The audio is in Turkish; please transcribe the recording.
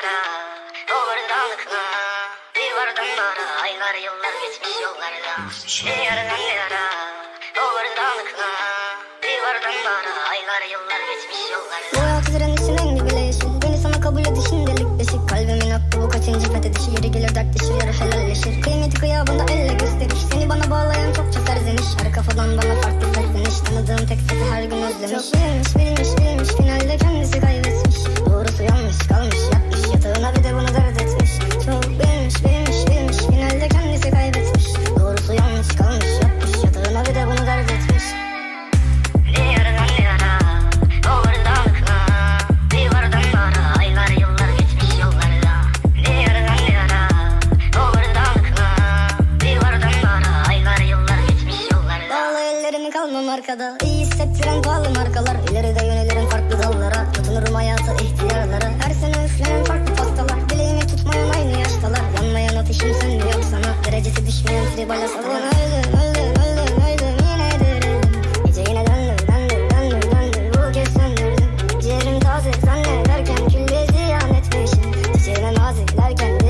yara Doğrudanlıkla Bir vardan bara Aylar yıllar geçmiş yollarda. Bir yaradan yara Doğrudanlıkla Bir vardan bara Aylar yıllar geçmiş yollarda. Bu hayat direnişin rengi bile yeşil Beni sana kabul edişin delik deşik. Kalbimin hakkı bu kaçıncı fethedişi Yeri gelir dert dışı yarı helalleşir. Kıymeti kıyabında elle gösteriş. Seni bana bağlayan çokça serzeniş. Her kafadan bana farklı sesleniş Tanıdığım tek sesi her gün özlemiş. Çok bilmiş bilmiş ben kalmam arkada. İyi hissettiren pahalı markalar İleride yönelirim farklı dallara. Tutunurum hayatı ihtiyarlara. Her sene üflenen farklı pastalar. Dileğimi tutmayan aynı yaştalar. Yanmayan ateşim söndü yok sana. Derecesi düşmeyen tribal hastalar. Öldüm öldüm öldüm öldüm. Yine dirildim Gece yine döndüm döndüm döndüm döndüm. Bu kez söndürdüm. Ciğerim taze zannederken Külliye ziyan etmişim. Çiçeğine nazik derken